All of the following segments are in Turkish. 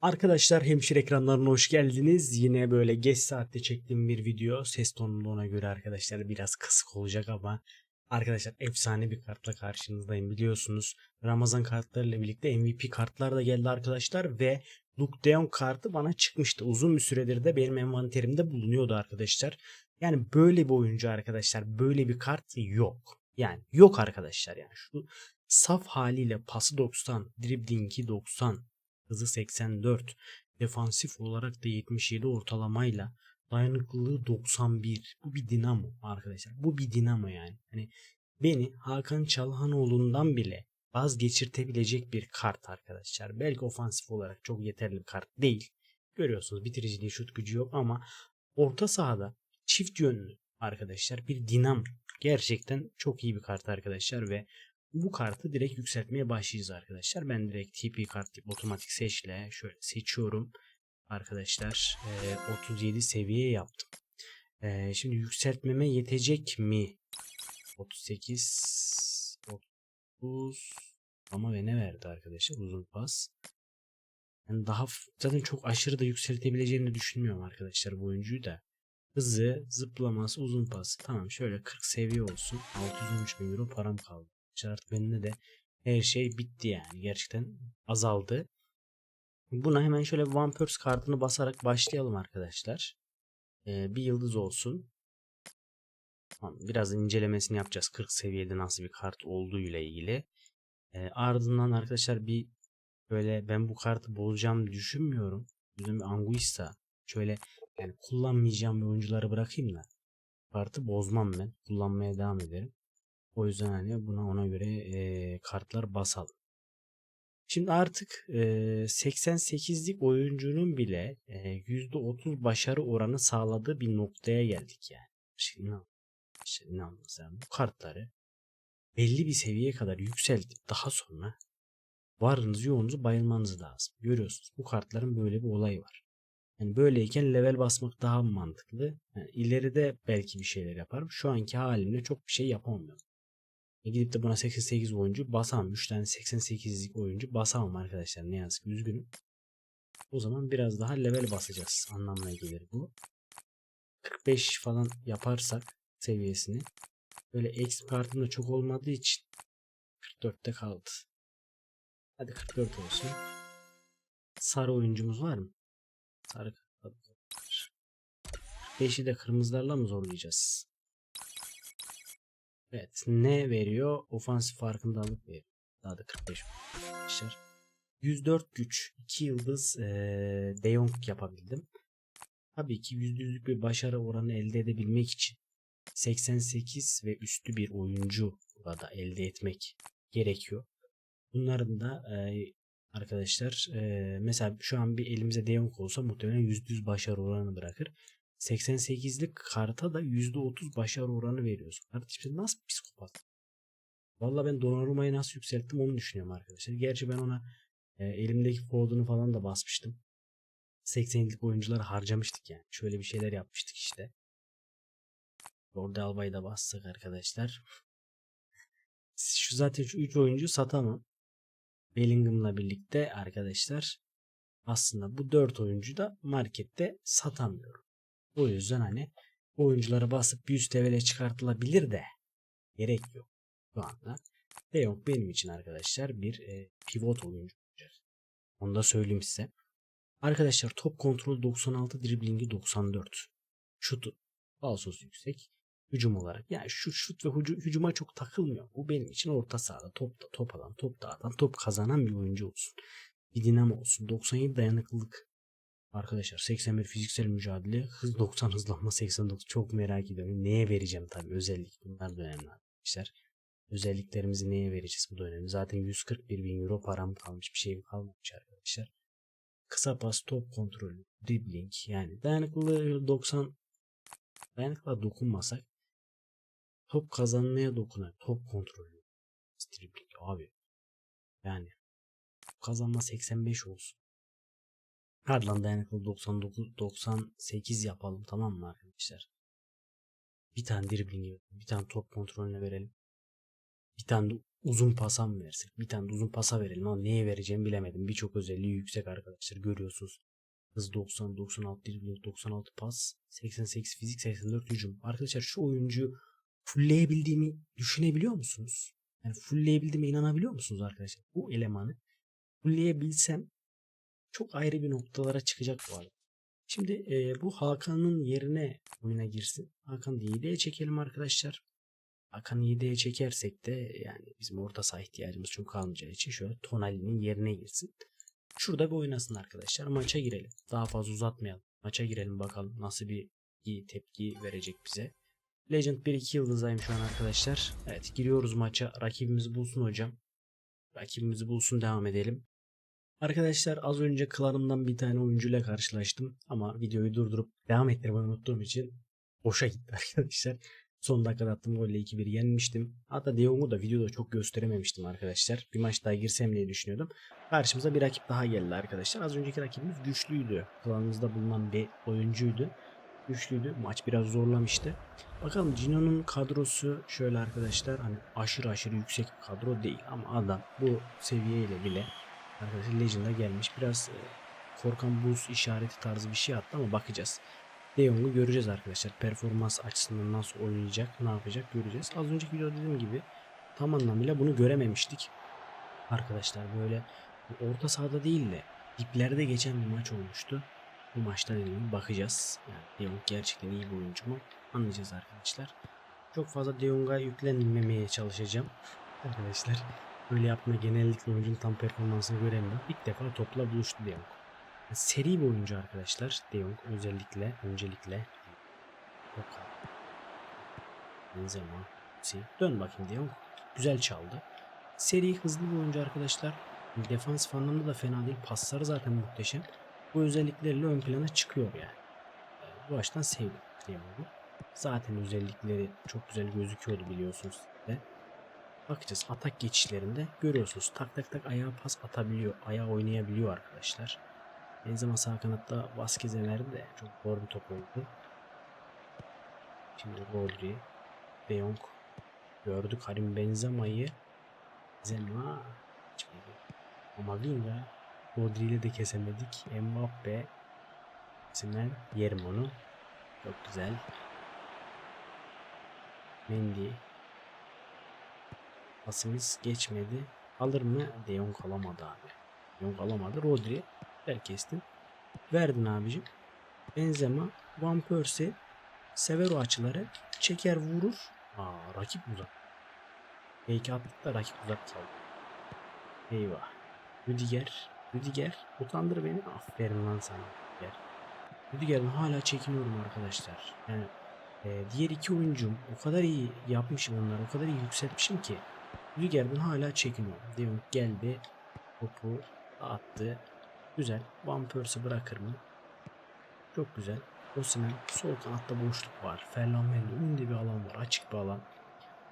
Arkadaşlar hemşire ekranlarına hoş geldiniz. Yine böyle geç saatte çektiğim bir video. Ses tonunu ona göre arkadaşlar biraz kısık olacak ama arkadaşlar efsane bir kartla karşınızdayım biliyorsunuz. Ramazan kartlarıyla birlikte MVP kartlar da geldi arkadaşlar ve Luke de Jong kartı bana çıkmıştı. Uzun bir süredir de benim envanterimde bulunuyordu arkadaşlar. Yani böyle bir oyuncu arkadaşlar böyle bir kart yok. Yani yok arkadaşlar yani şu saf haliyle pası 90, driblingi 90, hızı 84, defansif olarak da 77 ortalamayla dayanıklılığı 91. Bu bir dinamo arkadaşlar. Bu bir dinamo yani. Hani beni Hakan Çalhanoğlu'ndan bile vazgeçirtebilecek bir kart arkadaşlar. Belki ofansif olarak çok yeterli bir kart değil. Görüyorsunuz bitiriciliği şut gücü yok ama orta sahada çift yönlü arkadaşlar bir dinamo. Gerçekten çok iyi bir kart arkadaşlar ve bu kartı direkt yükseltmeye başlayacağız arkadaşlar. Ben direkt TP kart tip otomatik seçle şöyle seçiyorum. Arkadaşlar e, 37 seviye yaptım. E, şimdi yükseltmeme yetecek mi? 38 30 ama ve ne verdi arkadaşlar uzun pas. Yani daha zaten çok aşırı da yükseltebileceğini düşünmüyorum arkadaşlar bu oyuncuyu da. Hızı, zıplaması, uzun pas. Tamam şöyle 40 seviye olsun. 613 bin euro param kaldı. Şart bende de her şey bitti yani. Gerçekten azaldı. Buna hemen şöyle One Purse kartını basarak başlayalım arkadaşlar. Ee, bir yıldız olsun. Biraz incelemesini yapacağız. 40 seviyede nasıl bir kart olduğu ile ilgili. Ee, ardından arkadaşlar bir böyle ben bu kartı bozacağım düşünmüyorum. Bizim bir Anguissa şöyle yani kullanmayacağım bir oyuncuları bırakayım da kartı bozmam ben. Kullanmaya devam ederim. O yüzden hani buna ona göre e, kartlar basalım. Şimdi artık e, 88'lik oyuncunun bile e, %30 başarı oranı sağladığı bir noktaya geldik yani. Şimdi ne işte inanılmaz yani bu kartları belli bir seviyeye kadar yükseltip daha sonra varınız yoğunuzu bayılmanız lazım. Görüyorsunuz bu kartların böyle bir olayı var. Yani böyleyken level basmak daha mantıklı. Yani ileride belki bir şeyler yaparım. Şu anki halimle çok bir şey yapamıyorum. E gidip de buna 88 oyuncu basamam. 3 tane 88'lik oyuncu basamam arkadaşlar. Ne yazık ki üzgünüm. O zaman biraz daha level basacağız. Anlamına gelir bu. 45 falan yaparsak seviyesini. Böyle X kartım da çok olmadığı için 44'te kaldı. Hadi 44 olsun. Sarı oyuncumuz var mı? Sarı kart. 5'i de kırmızılarla mı zorlayacağız? Evet. Ne veriyor? Ofansif farkındalık veriyor. Daha da 45 arkadaşlar. 104 güç. 2 yıldız ee, De Jong yapabildim. Tabii ki %100'lük bir başarı oranı elde edebilmek için 88 ve üstü bir oyuncu burada elde etmek gerekiyor. Bunların da e, arkadaşlar e, mesela şu an bir elimize De olsa muhtemelen %100 başarı oranı bırakır. 88'lik karta da %30 başarı oranı veriyorsun. Kardeşim nasıl psikopat? Valla ben Donnarumma'yı nasıl yükselttim onu düşünüyorum arkadaşlar. Gerçi ben ona e, elimdeki forward'unu falan da basmıştım. 80'lik oyuncuları harcamıştık yani. Şöyle bir şeyler yapmıştık işte. Jordi Alba'yı da bastık arkadaşlar. Şu zaten şu 3 oyuncu satamam. Bellingham'la birlikte arkadaşlar aslında bu 4 oyuncu da markette satamıyorum. O yüzden hani oyuncuları basıp bir üst levele çıkartılabilir de gerek yok şu anda. De Jong benim için arkadaşlar bir e, pivot oyuncu olacak. Onu da söyleyeyim size. Arkadaşlar top kontrol 96, driblingi 94. Şutu falsosu yüksek. Hücum olarak. Yani şu şut ve hücu- hücuma çok takılmıyor. Bu benim için orta sahada top da top alan, top dağıtan, top kazanan bir oyuncu olsun. Bir dinamo olsun. 97 dayanıklılık. Arkadaşlar 81 fiziksel mücadele, hız 90 hızlanma 89 çok merak ediyorum. Neye vereceğim tabii özellik bunlar da önemli arkadaşlar. Özelliklerimizi neye vereceğiz bu da önemli. Zaten 141 bin euro param kalmış bir şeyim kalmamış arkadaşlar. Kısa pas, top kontrolü, dribbling yani dayanıklılığı 90 dayanıklılığa dokunmasak top kazanmaya dokunan top kontrolü dribbling abi yani kazanma 85 olsun. Hadi lan dayanıklı 99 98 yapalım tamam mı arkadaşlar? Bir tane dribbling bir tane top kontrolüne verelim. Bir tane de uzun pasa mı versek? Bir tane de uzun pasa verelim ama neye vereceğimi bilemedim. Birçok özelliği yüksek arkadaşlar görüyorsunuz. Hız 90, 96, 96 pas, 88 fizik, 84 hücum. Arkadaşlar şu oyuncuyu fullleyebildiğimi düşünebiliyor musunuz? Yani fullleyebildiğime inanabiliyor musunuz arkadaşlar? Bu elemanı fullleyebilsem çok ayrı bir noktalara çıkacak bu arada. Şimdi e, bu Hakan'ın yerine oyuna girsin. Hakan'ı 7'ye çekelim arkadaşlar. Hakan'ı 7'ye çekersek de yani bizim orta saha ihtiyacımız çok kalmayacağı için şöyle Tonali'nin yerine girsin. Şurada bir oynasın arkadaşlar. Maça girelim. Daha fazla uzatmayalım. Maça girelim bakalım nasıl bir tepki verecek bize. Legend 1-2 yıldızdayım şu an arkadaşlar. Evet giriyoruz maça. Rakibimizi bulsun hocam. Rakibimizi bulsun devam edelim. Arkadaşlar az önce klanımdan bir tane oyuncuyla karşılaştım. Ama videoyu durdurup devam ettirmeyi unuttuğum için boşa gitti arkadaşlar. Son dakikada attığım golle 2-1 yenmiştim. Hatta De Jong'u da videoda çok gösterememiştim arkadaşlar. Bir maç daha girsem diye düşünüyordum. Karşımıza bir rakip daha geldi arkadaşlar. Az önceki rakibimiz güçlüydü. Klanımızda bulunan bir oyuncuydu. Güçlüydü. Maç biraz zorlamıştı. Bakalım Cino'nun kadrosu şöyle arkadaşlar. Hani aşırı aşırı yüksek bir kadro değil. Ama adam bu seviyeyle bile arkadaşlar Legend'a gelmiş. Biraz e, korkan buz işareti tarzı bir şey attı ama bakacağız. De Jong'u göreceğiz arkadaşlar. Performans açısından nasıl oynayacak, ne yapacak göreceğiz. Az önceki videoda dediğim gibi tam anlamıyla bunu görememiştik. Arkadaşlar böyle orta sahada değil de diplerde geçen bir maç olmuştu. Bu maçta dediğim bakacağız. Yani De Jong gerçekten iyi bir oyuncu mu anlayacağız arkadaşlar. Çok fazla De Jong'a yüklenmemeye çalışacağım. Arkadaşlar böyle yapma genellikle oyuncunun tam performansını göremiyorum. İlk defa topla buluştu De Jong. Seri bir oyuncu arkadaşlar. De Jong özellikle, öncelikle. Yok abi. Benzema. Dön bakayım De Jong. Güzel çaldı. Seri hızlı bir oyuncu arkadaşlar. Defans anlamda da fena değil. Pasları zaten muhteşem. Bu özellikleriyle ön plana çıkıyor yani. Bu açıdan sevdim De. Zaten özellikleri çok güzel gözüküyordu biliyorsunuz de. Bakacağız atak geçişlerinde görüyorsunuz tak tak tak ayağa pas atabiliyor. Ayağa oynayabiliyor arkadaşlar. Benzema sağ kanatta Vazquez'e verdi de çok zor bir top oldu. Şimdi Rodri, De Jong gördü Karim Benzema'yı. Benzema geçmedi. Amavinga Rodri ile de kesemedik. Mbappe Simen yerim onu. Çok güzel. Mendy Pasımız geçmedi. Alır mı? De Jong alamadı abi. De Jong alamadı. Rodri Ver kestin. Verdin abicim. Benzema, Van Persie sever o açıları. Çeker vurur. Aa rakip uzak. Belki attık da rakip uzak kaldı. Eyvah. Rüdiger. Rüdiger. Utandır beni. Aferin lan sana. Rüdiger. Rüdiger'den hala çekiniyorum arkadaşlar. Yani e, diğer iki oyuncum o kadar iyi yapmışım onları. O kadar iyi yükseltmişim ki. Rüdiger'den hala çekiniyorum. Diyorum geldi. Topu attı. Güzel. Van bırakır mı? Çok güzel. Osimhen sol kanatta boşluk var. Ferland önünde bir alan var. Açık bir alan.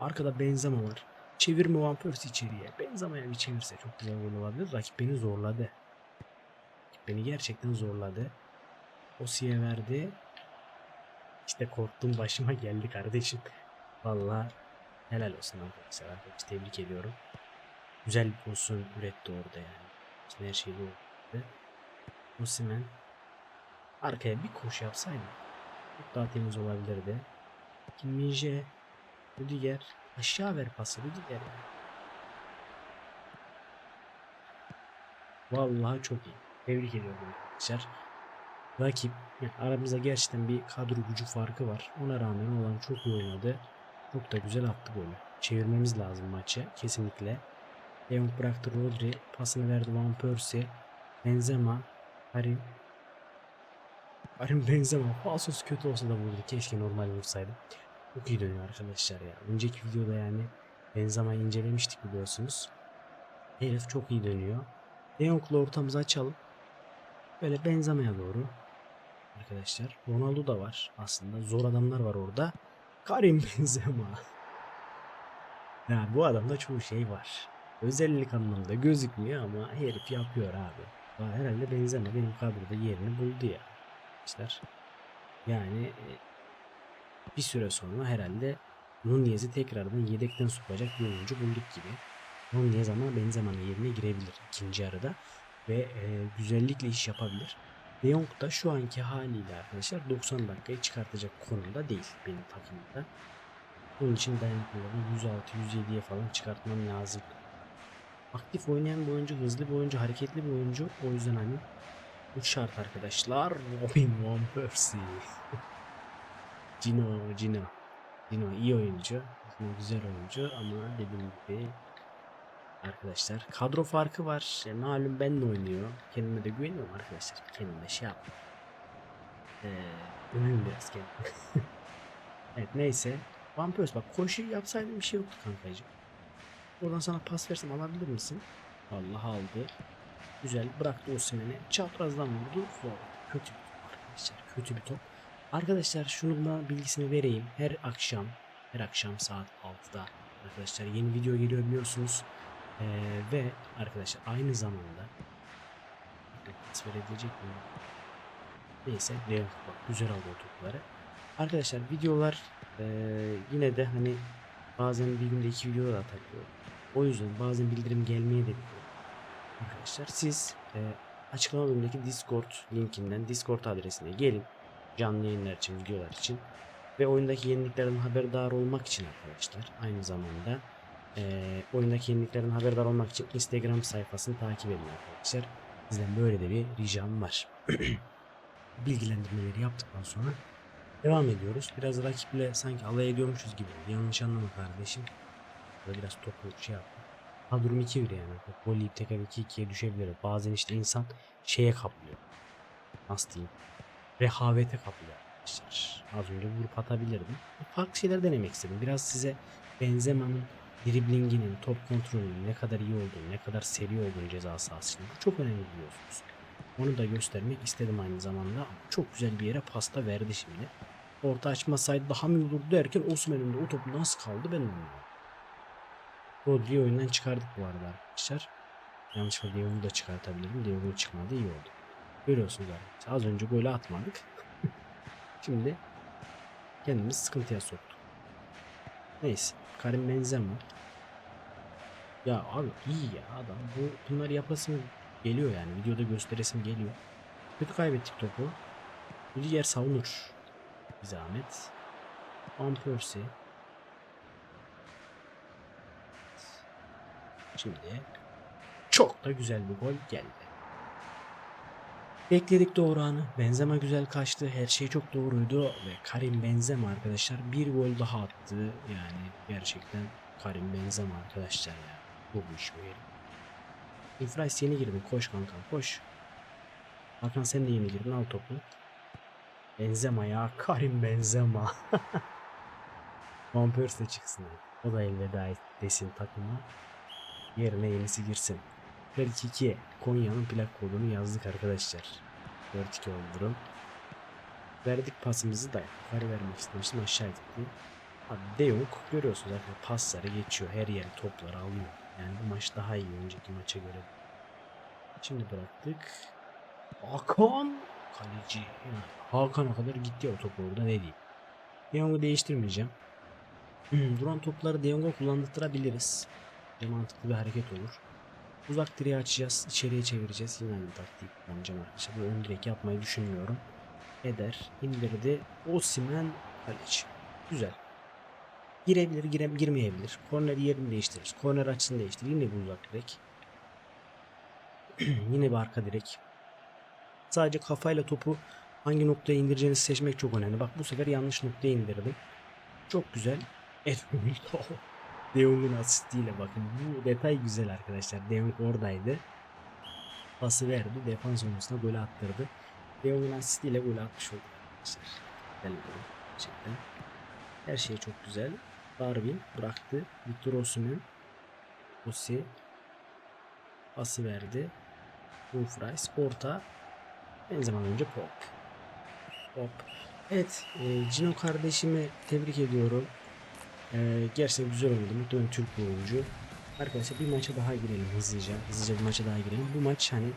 Arkada Benzema var. Çevirme Van içeriye. Benzema'ya bir çevirse çok güzel gol olabilir. Rakip beni zorladı. Rakip beni gerçekten zorladı. Osi'ye verdi. İşte korktuğum başıma geldi kardeşim. Vallahi helal olsun arkadaşlar. Arkadaşlar tebrik ediyorum. Güzel bir pozisyon üretti orada yani. İçinde her şey doğru. Osimhen arkaya bir koşu yapsaydı çok daha temiz olabilirdi. Kim Minje, Rüdiger aşağı ver pası Rüdiger ya. Vallahi çok iyi. Tebrik ediyorum arkadaşlar. Rakip yani aramızda gerçekten bir kadro gücü farkı var. Ona rağmen olan çok iyi oynadı. Çok da güzel attı golü. Çevirmemiz lazım maçı kesinlikle. De Jong bıraktı Rodri. Pasını verdi Van Persie. Benzema. Karim. Karim Benzema. Falsos kötü olsa da vurdu. Keşke normal vursaydı. Çok iyi dönüyor arkadaşlar ya. Önceki videoda yani Benzema'yı incelemiştik biliyorsunuz. Herif çok iyi dönüyor. De Jong'la ortamızı açalım. Böyle Benzema'ya doğru. Arkadaşlar. Ronaldo da var aslında. Zor adamlar var orada. Karim Benzema. Ya bu adamda çoğu şey var. Özellik anlamında gözükmüyor ama herif yapıyor abi. Aa, herhalde Benzema benim kadroda yerini buldu ya. Arkadaşlar. Yani e, bir süre sonra herhalde Nunez'i tekrardan yedekten sokacak bir oyuncu bulduk gibi. Nunez ama Benzema'nın yerine girebilir ikinci yarıda ve e, güzellikle iş yapabilir. De da şu anki haliyle arkadaşlar 90 dakikayı çıkartacak konumda değil benim takımımda. Bunun için dayanıklılığını 106-107'ye falan çıkartmam lazım. Aktif oynayan bir oyuncu, hızlı bir oyuncu, hareketli bir oyuncu. O yüzden hani bu şart arkadaşlar. Robin Van Persie. Gino, Gino. Gino iyi oyuncu. Gino güzel oyuncu ama dediğim gibi arkadaşlar kadro farkı var. Yani malum benle oynuyor. Kendime de güveniyorum arkadaşlar. Kendime şey yap. Ee, öveyim biraz kendime. evet neyse. Persie bak koşu yapsaydım bir şey yoktu kankacığım. Oradan sana pas versem alabilir misin? Allah aldı. Güzel bıraktı Osimhen'e. Çaprazdan vurdu. Gol. Kötü bir top arkadaşlar. Kötü bir top. Arkadaşlar şunu da bilgisini vereyim. Her akşam her akşam saat 6'da arkadaşlar yeni video geliyor biliyorsunuz. Ee, ve arkadaşlar aynı zamanda transfer edilecek mi? Neyse Real bak güzel aldı o topları. Arkadaşlar videolar ee, yine de hani bazen bir günde iki video da atabiliyor. O yüzden bazen bildirim gelmeye de biliyor. Arkadaşlar siz e, açıklama bölümündeki Discord linkinden Discord adresine gelin. Canlı yayınlar için, videolar için ve oyundaki yeniliklerden haberdar olmak için arkadaşlar. Aynı zamanda e, oyundaki yeniliklerden haberdar olmak için Instagram sayfasını takip edin arkadaşlar. Sizden böyle de bir ricam var. Bilgilendirmeleri yaptıktan sonra devam ediyoruz. Biraz rakiple sanki alay ediyormuşuz gibi. Yanlış anlama kardeşim. Böyle biraz topu şey yaptım. Ha durum 2-1 yani. Yiyip tekrar 2-2'ye düşebilir. Bazen işte insan şeye kaplıyor. Nasıl diyeyim? Rehavete kaplıyor arkadaşlar. Az önce vurup atabilirdim. Farklı şeyler denemek istedim. Biraz size Benzema'nın driblinginin, top kontrolünün ne kadar iyi olduğunu, ne kadar seri olduğunu ceza sahasında. Bu çok önemli biliyorsunuz. Onu da göstermek istedim aynı zamanda. Ama Çok güzel bir yere pasta verdi şimdi. Orta açmasaydı daha mı olurdu derken Osman'ın da o topu nasıl kaldı ben anlamadım. Rodri'yi oyundan çıkardık bu arada arkadaşlar. Yanlışlıkla Leon'u da çıkartabilirim. Leon'u çıkmadı iyi oldu. Görüyorsunuz arkadaşlar. Az önce golü atmadık. Şimdi kendimizi sıkıntıya soktuk. Neyse. Karim Benzema. Ya abi iyi ya adam. Bu bunları yapasım geliyor yani. Videoda gösteresim geliyor. Kötü kaybettik topu. Rüdiger savunur. Bir zahmet. Van. Şimdi çok da güzel bir gol geldi. Bekledik doğru anı. Benzema güzel kaçtı. Her şey çok doğruydu. Ve Karim Benzema arkadaşlar bir gol daha attı. Yani gerçekten Karim Benzema arkadaşlar ya. Bu bu iş böyle. İfrais yeni girdin. Koş kankam koş. Hakan sen de yeni girdin. Al topu. Benzema ya. Karim Benzema. Van Persie çıksın. O da elveda desin takıma. Yerine yenisi girsin. 42 Konya'nın plak kodunu yazdık arkadaşlar. 42 oldu. Verdik pasımızı da yukarı vermek istemiştim aşağı gitti. Abi De Jong görüyorsunuz zaten pasları geçiyor. Her yeri topları alıyor. Yani bu maç daha iyi önceki maça göre. Şimdi bıraktık. Hakan kaleci. Yani Hakan'a kadar gitti o top orada ne diyeyim. De Jong'u değiştirmeyeceğim. Hmm, duran topları De Jong'a kullandırabiliriz. Bir mantıklı bir hareket olur. Uzak direği açacağız. içeriye çevireceğiz. Yine aynı taktiği kullanacağım arkadaşlar. Bu ön direk yapmayı düşünmüyorum. Eder. indirdi. Osimen kaleci. Güzel. Girebilir, gire, girmeyebilir. Korner yerini değiştiririz. Korner açısını değiştir. Yine bir uzak direk. Yine bir arka direk. Sadece kafayla topu hangi noktaya indireceğinizi seçmek çok önemli. Bak bu sefer yanlış noktaya indirdim. Çok güzel. Edmund De Jong'un asistiyle bakın. Bu detay güzel arkadaşlar. De Jong oradaydı. Pası verdi. Defans oyuncusuna gol attırdı. De Jong'un asistiyle gol atmış oldu arkadaşlar. Güzel. Gerçekten. Her şey çok güzel. Darwin bıraktı. Victor Osimhen. Osi. Pası verdi. Dumfries. Orta. En zaman önce Pop. Pop. Evet. E, Cino kardeşimi tebrik ediyorum. Ee, gerçekten güzel oynadı. Muhtemelen Türk bir oyuncu. Arkadaşlar bir maça daha girelim hızlıca. Hızlıca bir maça daha girelim. Bu maç hani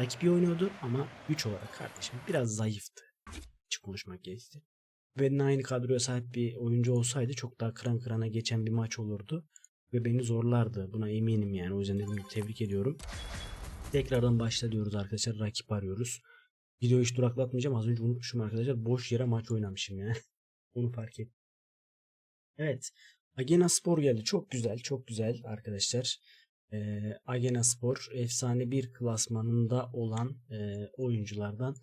rakip iyi oynuyordu ama güç olarak kardeşim biraz zayıftı. Açık konuşmak gerekti. Benimle aynı kadroya sahip bir oyuncu olsaydı çok daha kıran kırana geçen bir maç olurdu. Ve beni zorlardı. Buna eminim yani. O yüzden de tebrik ediyorum. Tekrardan başla diyoruz arkadaşlar. Rakip arıyoruz. Videoyu hiç duraklatmayacağım. Az önce unutmuşum arkadaşlar. Boş yere maç oynamışım ya. Onu fark ettim. Evet. Agena Spor geldi. Çok güzel. Çok güzel arkadaşlar. Ee, Agena Spor efsane bir klasmanında olan e, oyunculardan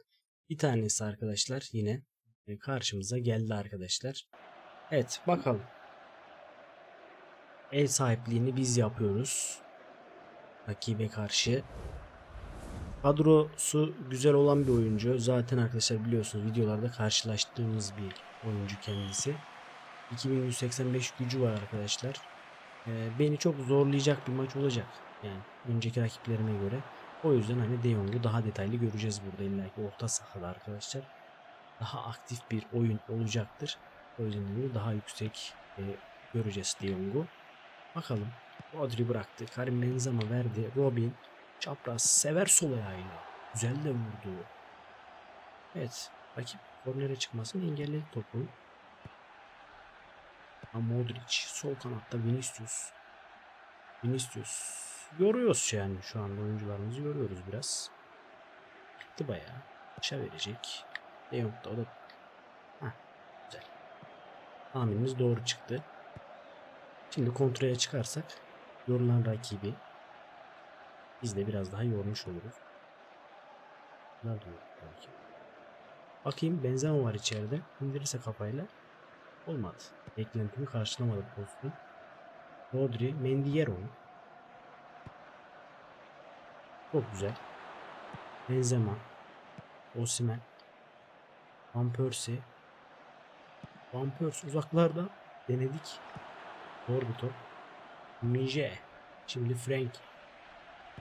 bir tanesi arkadaşlar. Yine e, karşımıza geldi arkadaşlar. Evet bakalım. Ev sahipliğini biz yapıyoruz. Rakibe karşı. Kadrosu güzel olan bir oyuncu. Zaten arkadaşlar biliyorsunuz videolarda karşılaştığımız bir oyuncu kendisi. 2185 gücü var arkadaşlar. Ee, beni çok zorlayacak bir maç olacak. Yani önceki rakiplerime göre. O yüzden hani De Jong'u daha detaylı göreceğiz burada illa ki orta sahada arkadaşlar. Daha aktif bir oyun olacaktır. O yüzden de daha yüksek e, göreceğiz De Jong'u. Bakalım. Rodri bıraktı. Karim Benzema verdi. Robin çapraz sever sol ayağıyla. Güzel de vurdu. Evet. Rakip kornere çıkmasını engelledi topu. Modric sol kanatta Vinicius. Vinicius. Yoruyoruz yani şu anda oyuncularımızı yoruyoruz biraz. Gitti bayağı. Aşağı verecek. De Jong da o da. Heh, güzel. Tahminimiz doğru çıktı. Şimdi kontrole çıkarsak yorulan rakibi biz de biraz daha yormuş oluruz. Bunlar da tabii ki. Bakayım Benzema var içeride. İndirirse kafayla. Olmadı. Beklentimi karşılamadı pozisyon. Rodri, Mendy. Çok güzel. Benzema. Osimhen. Van Persie. Van Persie uzaklarda denedik. Zor bir top. Mije. Şimdi Frank.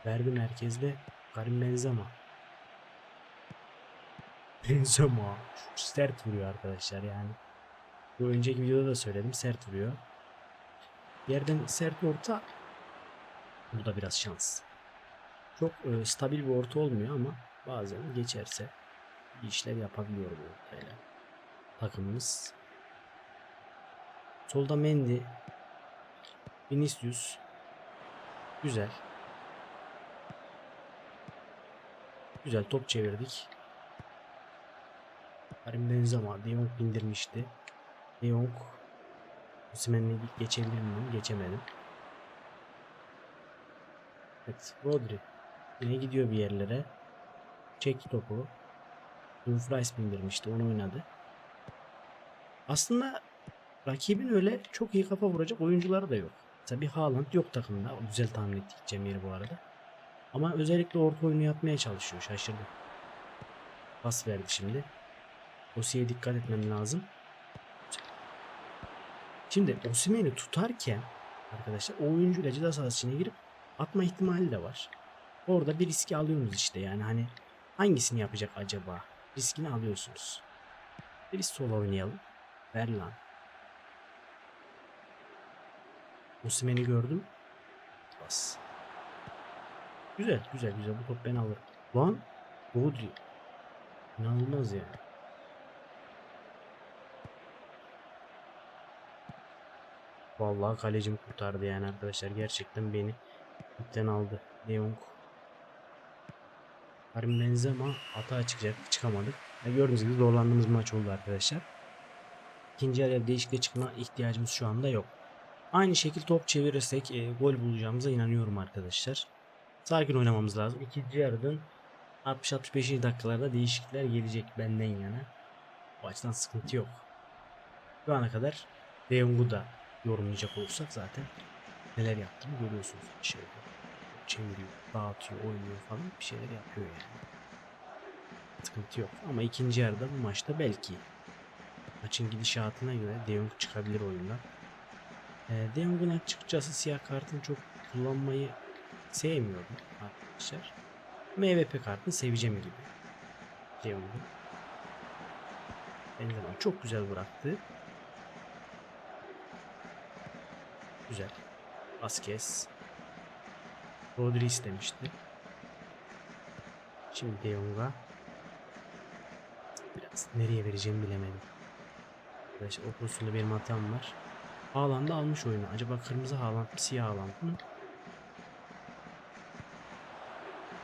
Verdi merkezde. Karim Benzema. Benzema. Sert vuruyor arkadaşlar yani. Bu önceki videoda da söyledim. Sert vuruyor. Yerden sert orta. Burada biraz şans. Çok e, stabil bir orta olmuyor ama bazen geçerse bir işler yapabiliyor bu ortayla. Takımımız. Solda Mendy. Vinicius. Güzel. Güzel top çevirdik. Karim Benzema De Jong De Jong Osimhen'le geçebilir miyim? Geçemedim. Evet Rodri yine gidiyor bir yerlere. Çekti topu. Dumfries bindirmişti onu oynadı. Aslında rakibin öyle çok iyi kafa vuracak oyuncuları da yok. Mesela Haaland yok takımda. Güzel tahmin ettik Cemil bu arada. Ama özellikle orta oyunu yapmaya çalışıyor. Şaşırdım. Pas verdi şimdi. Osi'ye dikkat etmem lazım. Şimdi Osimhen'i tutarken arkadaşlar o oyuncuyla ceza sahası içine girip atma ihtimali de var. Orada bir riski alıyorsunuz işte yani hani hangisini yapacak acaba? Riskini alıyorsunuz. Biz sol oynayalım. Ver lan. Osimhen'i gördüm. Bas. Güzel güzel güzel bu top ben alırım. Lan Rodri. İnanılmaz yani. Vallahi kalecim kurtardı yani arkadaşlar. Gerçekten beni ipten aldı. De Jong. Karim Benzema hata çıkacak. Çıkamadık. Ve gördüğünüz gibi zorlandığımız maç oldu arkadaşlar. İkinci yarıya değişikliğe çıkma ihtiyacımız şu anda yok. Aynı şekilde top çevirirsek e, gol bulacağımıza inanıyorum arkadaşlar. Sakin oynamamız lazım. İkinci yarıdan 60-65. dakikalarda değişiklikler gelecek benden yana. Bu açıdan sıkıntı yok. Şu ana kadar De Jong'u da yorumlayacak olursak zaten neler yaptığını görüyorsunuz. Şey, çeviriyor, dağıtıyor, oynuyor falan bir şeyler yapıyor yani. Sıkıntı yok. Ama ikinci yarıda bu maçta belki maçın gidişatına göre De Jong çıkabilir oyundan. E, De Jong'un açıkçası siyah kartını çok kullanmayı sevmiyorum arkadaşlar. MVP kartını seveceğim gibi. De Jong'un. Benzema çok güzel bıraktı. Güzel. Vasquez. Rodri istemişti. Şimdi De Jong'a biraz nereye vereceğimi bilemedim. arkadaşlar. O pozisyonda benim hatam var. Haaland da almış oyunu. Acaba kırmızı Haaland mı siyah Haaland mı?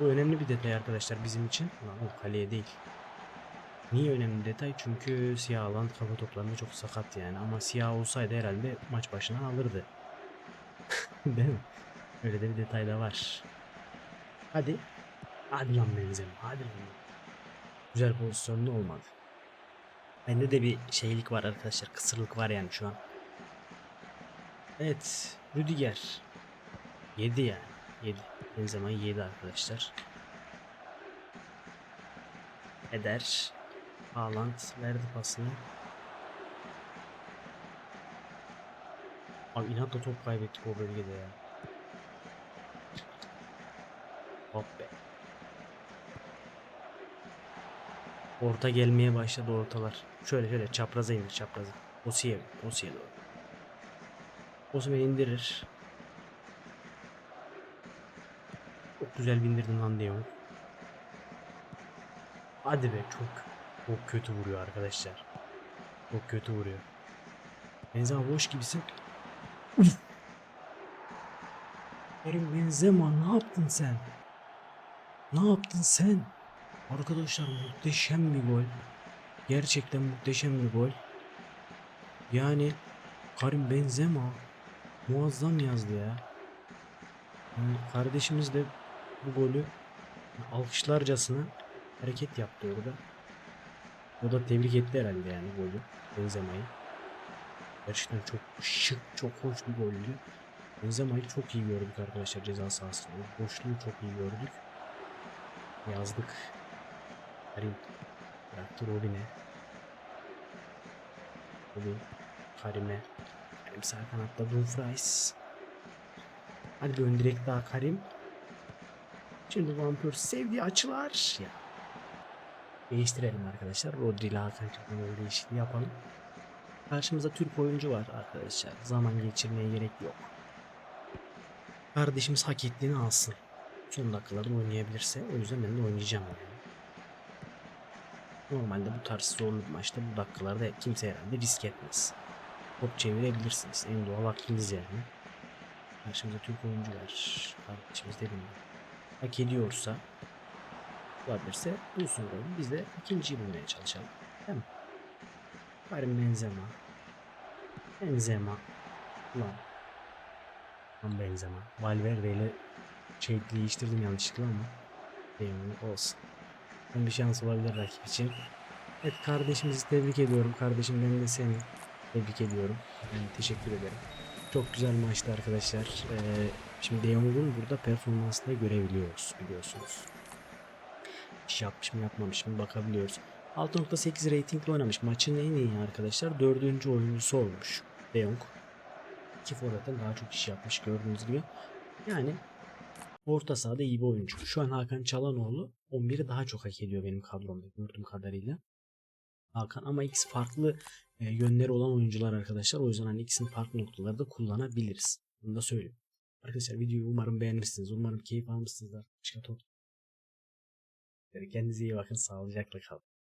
Bu önemli bir detay arkadaşlar bizim için. Lan o kaleye değil. Niye önemli detay? Çünkü siyah Haaland kafa toplarında çok sakat yani. Ama siyah olsaydı herhalde maç başından alırdı. Değil mi? Öyle de bir detay da var. Hadi. Hadi lan Benzema. Hadi lan. Güzel pozisyonlu olmadı. Bende de bir şeylik var arkadaşlar. Kısırlık var yani şu an. Evet. Rüdiger. 7 yani. 7. Benzema'yı 7 arkadaşlar. Eder. Haaland verdi pasını. Abi inatla top kaybettik o bölgede ya. Hop be. Orta gelmeye başladı ortalar. Şöyle şöyle çapraza indir çapraza. Osiye, Osiye doğru. Osimhen indirir. Çok güzel bindirdin lan Diego. Hadi be çok çok kötü vuruyor arkadaşlar. Çok kötü vuruyor. Benzema boş gibisin. Uf. Kerim Benzema ne yaptın sen? Ne yaptın sen? Arkadaşlar muhteşem bir gol. Gerçekten muhteşem bir gol. Yani Karim Benzema muazzam yazdı ya. Yani kardeşimiz de bu golü alkışlarcasına hareket yaptı orada. O da tebrik etti herhalde yani golü Benzema'yı. Gerçekten çok şık, çok hoş bir goldü. Benzema'yı çok iyi gördük arkadaşlar ceza sahasında. Boşluğu çok iyi gördük. Yazdık. Karim bıraktı Robin'e. Robin Karim'e. Karim sağ kanatta Dumfries. Hadi bir direkt daha Karim. Şimdi Vampir sevdiği açılar. Ya. Değiştirelim arkadaşlar. Rodri ile Hakan Çalhanoğlu değişikliği yapalım. Karşımızda Türk oyuncu var arkadaşlar. Zaman geçirmeye gerek yok. Kardeşimiz hak ettiğini alsın. Son dakikalarda oynayabilirse. O yüzden ben de oynayacağım. Normalde bu tarz zorlu bir maçta bu dakikalarda kimse herhalde risk etmez. Top çevirebilirsiniz. En doğal hakkınız yani. Karşımızda Türk oyuncu var. Kardeşimiz dediğim gibi. Hak ediyorsa bulabilirse bulsun golü. Biz de ikinciyi bulmaya çalışalım. Değil mi? Karim Benzema. Benzema. Ulan. Lan Benzema. Valverde ile şey değiştirdim yanlışlıkla ama. Benim olsun. Ben bir şans olabilir rakip için. Evet kardeşimizi tebrik ediyorum. Kardeşim ben de seni tebrik ediyorum. Yani teşekkür ederim. Çok güzel maçtı arkadaşlar. Ee, şimdi De Jong'un burada performansını görebiliyoruz biliyorsunuz. İş yapmış mı yapmamış mı bakabiliyoruz. 6.8 ratingle oynamış. Maçın en iyi arkadaşlar. Dördüncü oyuncusu olmuş. De Jong. İki forvetten daha çok iş yapmış gördüğünüz gibi. Yani orta sahada iyi bir oyuncu. Şu an Hakan Çalanoğlu 11'i daha çok hak ediyor benim kadromda gördüğüm kadarıyla. Hakan ama ikisi farklı e, yönleri olan oyuncular arkadaşlar. O yüzden hani ikisinin farklı noktaları da kullanabiliriz. Bunu da söyleyeyim. Arkadaşlar videoyu umarım beğenmişsiniz. Umarım keyif almışsınızlar. Çıkart Kendinize iyi bakın. Sağlıcakla kalın.